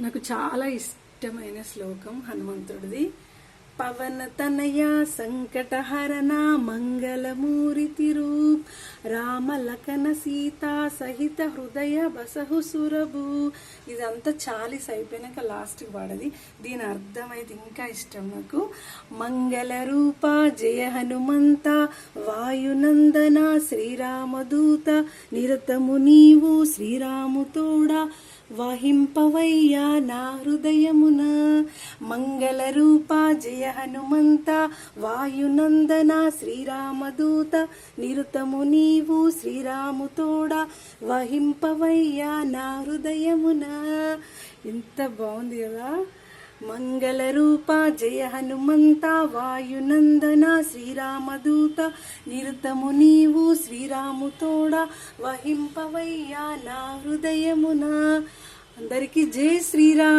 నాకు చాలా ఇష్టమైన శ్లోకం హనుమంతుడిది. పవన తనయ సంకటహరణ మంగళమూరితి రూప్ రామలకన సీతా సహిత హృదయ బసహు సురభు. ఇదంతా చాలీస్ అయిపోయినాక లాస్ట్కి పాడది. దీని అర్థమైతే ఇంకా ఇష్టం నాకు. మంగళ రూప జయ హనుమంత వాయునందన శ్రీరామదూత నిరతము నీవు శ్రీరాముతోడా వహింపవయ్యా నా హృదయమున. మంగళ రూప జయ హనుమంత వాయునందన శ్రీరామదూత నిరుతము నీవు శ్రీరాముతోడా వహింపవయ్యా నా హృదయమున. ఎంత బాగుంది కదా? మంగళ రూప జయ హనుమంత వాయునందన శ్రీరామదూత నిరుతము నీవు శ్రీరాముతోడా వహింపవయ్యా నా హృదయమున. అందరికీ జై శ్రీరామ్.